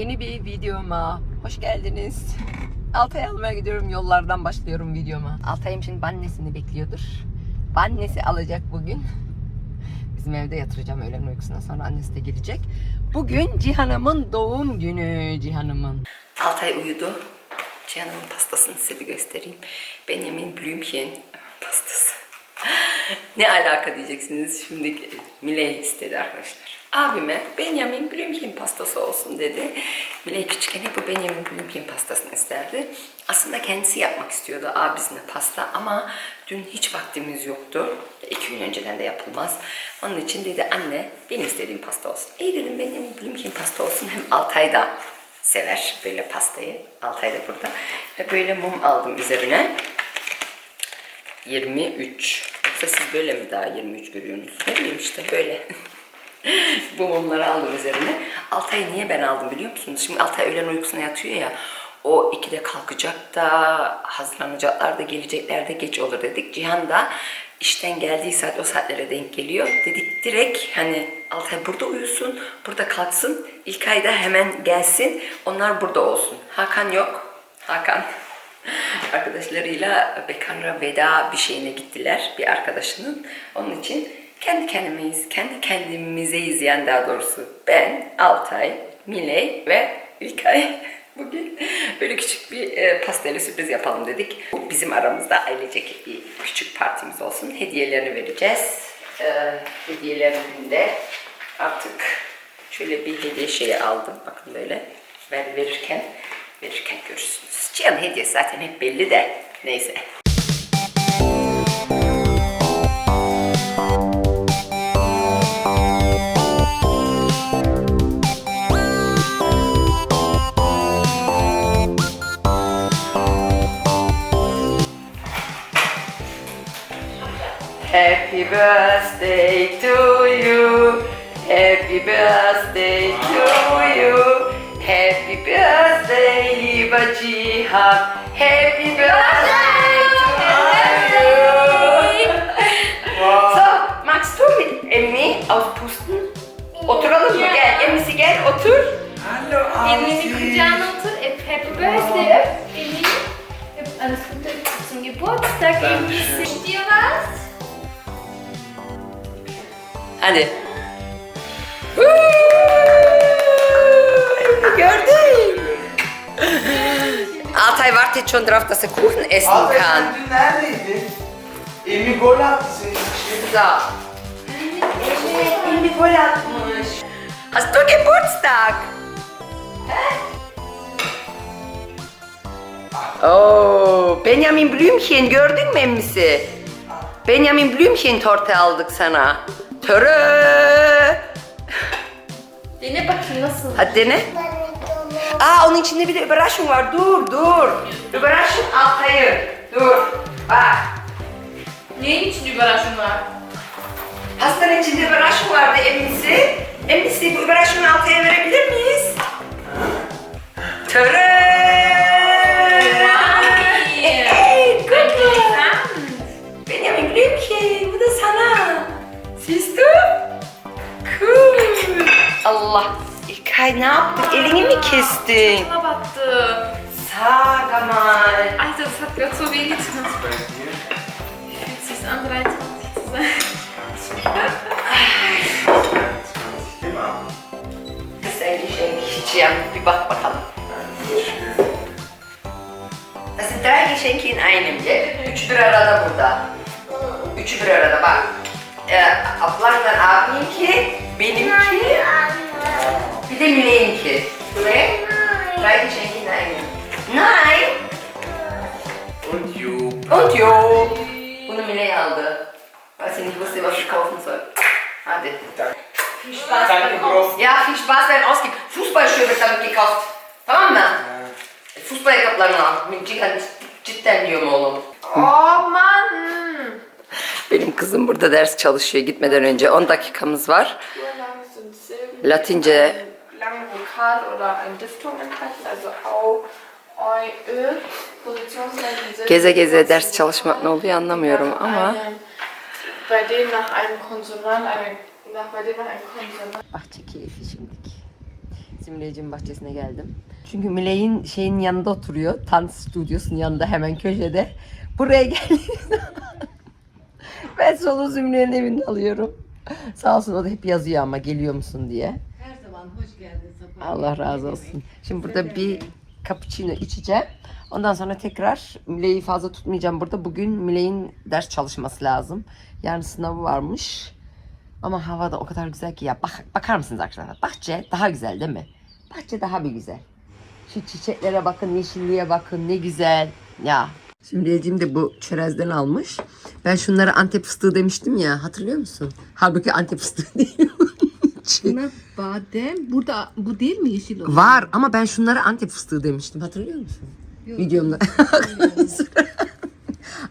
Yeni bir videoma hoş geldiniz. Altay almaya gidiyorum. Yollardan başlıyorum videoma. Altay'ım şimdi annesini bekliyordur. Annesi alacak bugün. Bizim evde yatıracağım öğlen uykusuna. Sonra annesi de gelecek. Bugün Cihan'ımın doğum günü. Cihan'ımın. Altay uyudu. Cihan'ımın pastasını size bir göstereyim. Benjamin Blümchen pastası. Ne alaka diyeceksiniz. Şimdi Miley istedi arkadaşlar. Abime Benjamin Blümchen pastası olsun dedi. Miley küçükken hep bu Benjamin Blümchen pastasını isterdi. Aslında kendisi yapmak istiyordu abisine pasta ama dün hiç vaktimiz yoktu. İki gün önceden de yapılmaz. Onun için dedi anne benim istediğim pasta olsun. İyi dedim Benjamin Blümchen pasta olsun. Hem Altay da sever böyle pastayı. Altay da burada. Ve böyle mum aldım üzerine. 23. Yoksa siz böyle mi daha 23 görüyorsunuz? Ne bileyim işte böyle. Bu mumları aldım üzerine. Altay'ı niye ben aldım biliyor musunuz? Şimdi Altay öğlen uykusuna yatıyor ya. O ikide kalkacak da hazırlanacaklar da gelecekler de geç olur dedik. Cihan da işten geldiği saat o saatlere denk geliyor. Dedik direkt hani Altay burada uyusun, burada kalksın. İlk ayda hemen gelsin. Onlar burada olsun. Hakan yok. Hakan arkadaşlarıyla Bekanra Veda bir şeyine gittiler bir arkadaşının. Onun için kendi kendimiz, kendi kendimizeyiz yani daha doğrusu. Ben, Altay, Miley ve İlkay bugün böyle küçük bir e, pastayla sürpriz yapalım dedik. Bu bizim aramızda ailecek bir küçük partimiz olsun. Hediyelerini vereceğiz. E, hediyelerini artık şöyle bir hediye şeyi aldım. Bakın böyle ver, verirken verirken görürsünüz. Cihan hediyesi zaten hep belli de neyse. Happy birthday to you. Happy birthday to you. Happy birthday, lieber Cihan. Happy birthday to you. So, magst du mit Emmy auspusten? Oturalım mı? Gel, Emmisi gel, otur. Hallo Emini kucağına otur. Hep happy birthday. Emini. Hep alles Gute zum Geburtstag. Wünsch dir was? Hadi. Gördün. Altay wartet schon drauf, dass er Kuchen essen Abi kann. sen dün neredeydin? Emi gol attı senin için. So. Evet, Emmi gol atmış. Hast du Geburtstag? Oh, Benjamin Blümchen gördün mü emmisi? Benjamin Blümchen torte aldık sana. Töre. Dene bakayım nasıl. Hadi dene. Aa onun içinde bir de Überraschung var. Dur dur. Überraschung Altay'ı. Dur. Bak. Neyin için Überraschung var? Pastanın içinde Überraschung vardı emmisi. Emmisi bu Überraschung'u Altay'a verebilir miyiz? Töre. Hey, mal. Benjamin Blümchen, bu da sana. Siehst du? Cool. Allah. İlkay ne yaptın? Elini mi kestin? Bana battı. Sag mal. Alter, das hat gerade so weh getan. Wie fühlt sich's an, 23 zu sein? Das ist eigentlich ein Geschenk. Bir bak bakalım. Das sind drei Geschenke in einem. Gell? Üç bir arada burada. Üçü bir arada bak. Ee, ablardan abiminki, benimki, bir de Miley'inki. Ne? Drei Geschenke in einem. Nein. Und you. Und jo. Bunu Miley aldı. Weiß ich nicht wusste, was ich kaufen soll. Hadi. Viel Spaß Danke beim bro. Ja, viel Spaß beim Ausgeben. Fußballschuhe wird damit gekauft. Tamam mı? Fußball ayakkabılarını al. Cidden, cidden diyorum oğlum. Oh Mann! Benim kızım burada ders çalışıyor gitmeden önce. 10 dakikamız var. Latince langen Vokal oder ein Diftung enthalten, also Au, Oi, Ö. Geze geze ders çalışmak ne oluyor anlamıyorum ama. Bei dem nach einem Konsonant, eine, nach, bei dem nach einem Konsonant. Bahçe keyfi şimdiki. Simleyici'nin bahçesine geldim. Çünkü Miley'in şeyin yanında oturuyor. Dans stüdyosunun yanında hemen köşede. Buraya geldim. ben solu Zümre'nin evinde alıyorum. Sağ olsun o da hep yazıyor ama geliyor musun diye. Zaman hoş geldin Safa. Allah razı olsun. Şimdi burada bir cappuccino içeceğim. Ondan sonra tekrar Miley'i fazla tutmayacağım burada. Bugün Miley'in ders çalışması lazım. Yarın sınavı varmış. Ama hava da o kadar güzel ki ya. Bak, bakar mısınız arkadaşlar? Bahçe daha güzel değil mi? Bahçe daha bir güzel. Şu çiçeklere bakın, yeşilliğe bakın ne güzel. Ya. Şimdi de bu çerezden almış. Ben şunlara Antep fıstığı demiştim ya. Hatırlıyor musun? Halbuki Antep fıstığı değil. Bunlar badem. Burada bu değil mi yeşil olan? Var ama ben şunlara Antep fıstığı demiştim. Hatırlıyor musun? Videomda.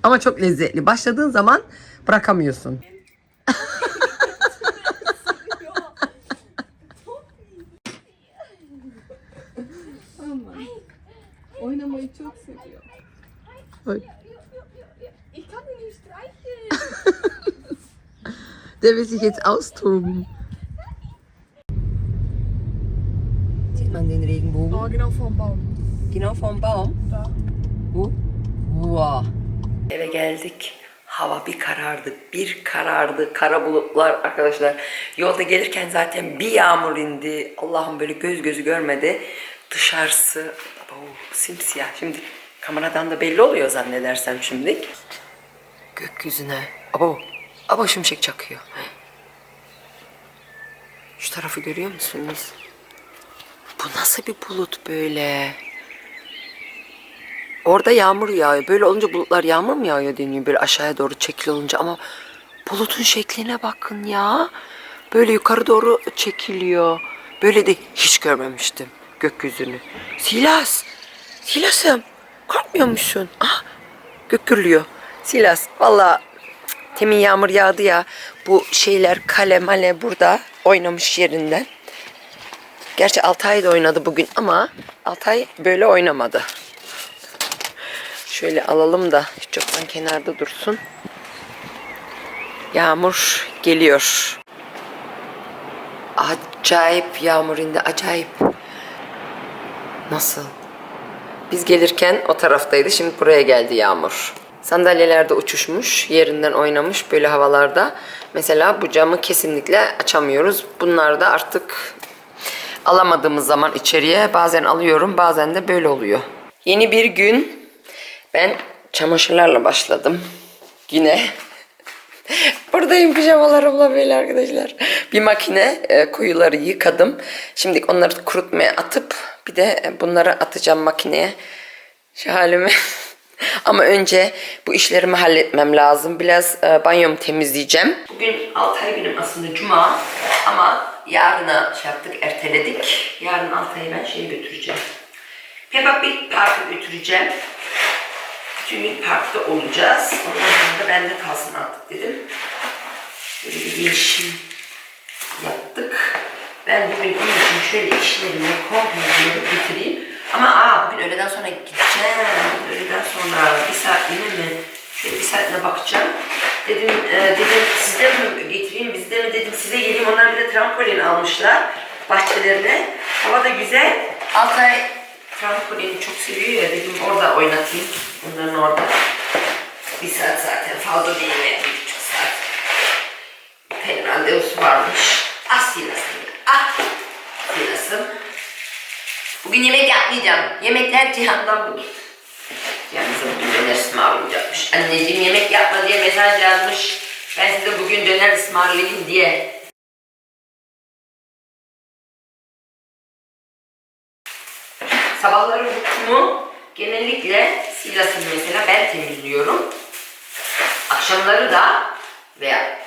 ama çok lezzetli. Başladığın zaman bırakamıyorsun. Oynamayı çok seviyor. Streicheln. Der will sich jetzt austoben. Regenbogen? Oh, genau vorm Baum. Genau vom Baum? Da. Bu? Wow. Eve geldik. Hava bir karardı, bir karardı. Kara bulutlar arkadaşlar. Yolda gelirken zaten bir yağmur indi. Allah'ım böyle göz gözü görmedi. Dışarısı oh, simsiyah. Şimdi kameradan da belli oluyor zannedersem şimdi. Gökyüzüne. Abo, abo şimşek çakıyor. Şu tarafı görüyor musunuz? Bu nasıl bir bulut böyle? Orada yağmur yağıyor. Böyle olunca bulutlar yağmur mu yağıyor deniyor böyle aşağıya doğru çekil olunca ama bulutun şekline bakın ya. Böyle yukarı doğru çekiliyor. Böyle de hiç görmemiştim gökyüzünü. Silas! Silas'ım! Korkmuyor musun? Ah! Gök gürlüyor. Silas valla temin yağmur yağdı ya. Bu şeyler kale male burada oynamış yerinden. Gerçi Altay da oynadı bugün ama Altay böyle oynamadı. Şöyle alalım da hiç yoktan kenarda dursun. Yağmur geliyor. Acayip yağmur indi, acayip. Nasıl? Biz gelirken o taraftaydı, şimdi buraya geldi yağmur. Sandalyeler de uçuşmuş, yerinden oynamış böyle havalarda. Mesela bu camı kesinlikle açamıyoruz. Bunlar da artık alamadığımız zaman içeriye bazen alıyorum, bazen de böyle oluyor. Yeni bir gün. Ben çamaşırlarla başladım. Yine. Buradayım pijamalarımla böyle arkadaşlar. Bir makine e, koyuları yıkadım. Şimdi onları kurutmaya atıp bir de e, bunları atacağım makineye. Şu halimi. Ama önce bu işlerimi halletmem lazım. Biraz e, banyomu temizleyeceğim. Bugün Altay günüm aslında cuma ama yarına şey yaptık erteledik. Yarın Altay'ı ben şeye götüreceğim. Peppa Pig Park'a götüreceğim. Bütün parkta olacağız. Ondan sonra da bende kalsın artık dedim. Böyle bir değişim yaptık. Ben bugün onun için şöyle işlerimi komple bitireyim. Ama aa bugün öğleden sonra gideceğim. Öğleden sonra bir saat yine mi? Şöyle bir saatine bakacağım. Dedim, e, dedim size mi getireyim bizde mi dedim size geleyim. Onlar bir de trampolin almışlar bahçelerine. Hava da güzel. Altay trampolini çok seviyor ya dedim orada oynatayım. Onların orada. Bir saat zaten fazla değil mi? Bir buçuk saat. Pelin randevusu varmış. Ah Silas'ım. Ah Silas'ım. Bugün yemek yapmayacağım. Yemekler Cihan'dan bugün. Yalnız bugün döner ısmarlayacakmış. Anneciğim yemek yapma diye mesaj yazmış. Ben size bugün döner ısmarlayayım diye. Sabahları hukumu genellikle Silas'ın mesela ben temizliyorum. Akşamları da veya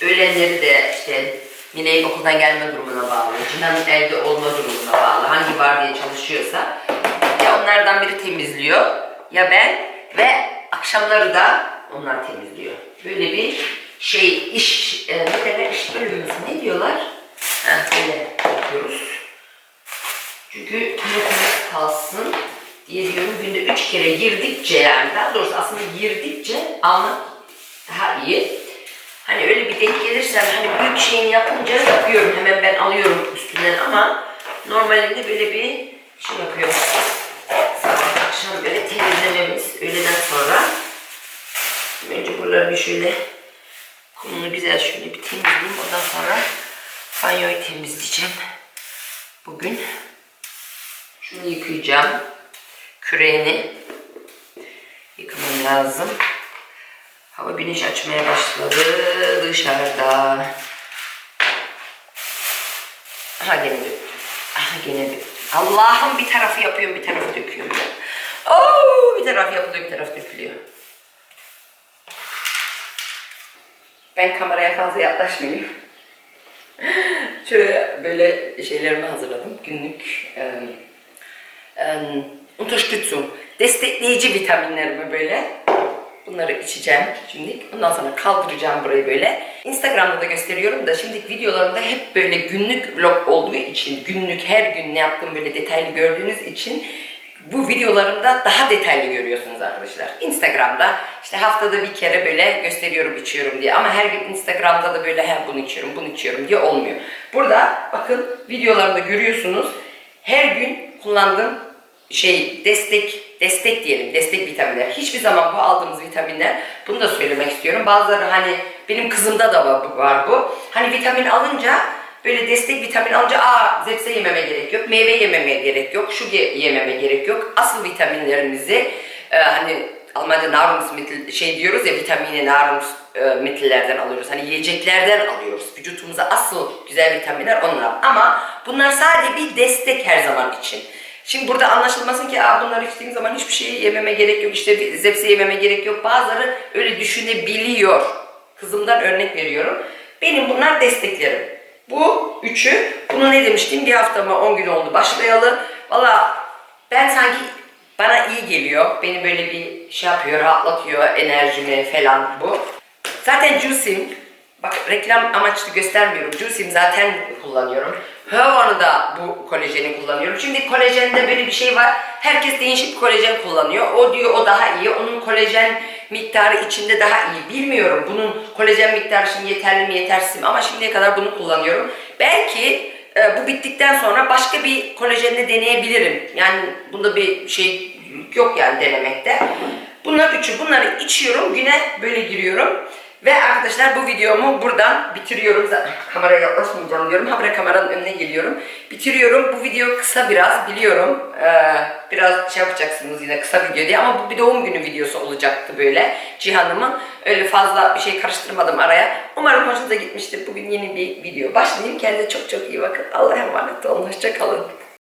öğlenleri de işte Mine'nin okuldan gelme durumuna bağlı, Cinan'ın evde olma durumuna bağlı, hangi var diye çalışıyorsa ya onlardan biri temizliyor ya ben ve akşamları da onlar temizliyor. Böyle bir şey iş e, ne derler iş bölümü ne diyorlar? Ha, öyle yapıyoruz. Çünkü temiz kalsın diye diyorum. Günde üç kere girdikçe yani daha doğrusu aslında girdikçe almak daha iyi. Hani öyle bir denk gelirsem hani büyük şeyini yapınca yapıyorum. Hemen ben alıyorum üstünden ama normalinde böyle bir şey yapıyorum. Akşam böyle temizlememiz öğleden sonra. Önce buraları bir şöyle kumunu güzel şöyle bir temizleyeyim. Ondan sonra banyoyu temizleyeceğim. Bugün şunu yıkayacağım. Küreğini yıkamam lazım. Hava güneş açmaya başladı dışarıda. Aha gene döktüm. Aha gene döktüm. Allah'ım bir tarafı yapıyorum bir tarafı döküyorum. Oo, bir taraf yapılıyor bir taraf dökülüyor. Ben kameraya fazla yaklaşmayayım. Şöyle böyle şeylerimi hazırladım. Günlük e, e, Unterstützung, destekleyici vitaminlerimi böyle. Bunları içeceğim şimdi. Ondan sonra kaldıracağım burayı böyle. Instagram'da da gösteriyorum da şimdi videolarımda hep böyle günlük vlog olduğu için, günlük her gün ne yaptığımı böyle detaylı gördüğünüz için bu videolarımda daha detaylı görüyorsunuz arkadaşlar. Instagram'da işte haftada bir kere böyle gösteriyorum içiyorum diye ama her gün Instagram'da da böyle hem bunu içiyorum bunu içiyorum diye olmuyor. Burada bakın videolarımda görüyorsunuz her gün kullandığım şey destek destek diyelim destek vitaminler. Hiçbir zaman bu aldığımız vitaminler bunu da söylemek istiyorum. Bazıları hani benim kızımda da var, bu. Hani vitamin alınca böyle destek vitamin alınca aa zepse yememe gerek yok, meyve yememe gerek yok, şu ye- yememe gerek yok. Asıl vitaminlerimizi e, hani Almanca Nahrungsmittel şey diyoruz ya vitamini Nahrungsmittellerden alıyoruz. Hani yiyeceklerden alıyoruz. Vücutumuza asıl güzel vitaminler onlar. Ama bunlar sadece bir destek her zaman için. Şimdi burada anlaşılmasın ki Aa, bunları içtiğim zaman hiçbir şey yememe gerek yok, işte zepse yememe gerek yok. Bazıları öyle düşünebiliyor. Kızımdan örnek veriyorum. Benim bunlar desteklerim. Bu üçü, bunu ne demiştim? Bir hafta mı 10 gün oldu başlayalı. Valla ben sanki bana iyi geliyor. Beni böyle bir şey yapıyor, rahatlatıyor enerjimi falan bu. Zaten Juicing, bak reklam amaçlı göstermiyorum. Juicing zaten kullanıyorum. Hevan'ı da bu kolajeni kullanıyorum. Şimdi kolajende böyle bir şey var. Herkes değişik kolajen kullanıyor. O diyor o daha iyi. Onun kolajen miktarı içinde daha iyi. Bilmiyorum bunun kolajen miktarı şimdi yeterli mi yetersiz mi ama şimdiye kadar bunu kullanıyorum. Belki e, bu bittikten sonra başka bir kolajenle deneyebilirim. Yani bunda bir şey yok yani denemekte. Bunlar üçü. Bunları içiyorum. Güne böyle giriyorum. Ve arkadaşlar bu videomu buradan bitiriyorum. Zaten kameraya yaklaşmayacağım diyorum. Habire kameranın önüne geliyorum. Bitiriyorum. Bu video kısa biraz biliyorum. Ee, biraz şey yapacaksınız yine kısa video diye ama bu bir doğum günü videosu olacaktı böyle. Cihan'ımın. Öyle fazla bir şey karıştırmadım araya. Umarım hoşunuza gitmiştir. Bugün yeni bir video. Başlayayım. Kendinize çok çok iyi bakın. Allah'a emanet olun. Hoşça kalın.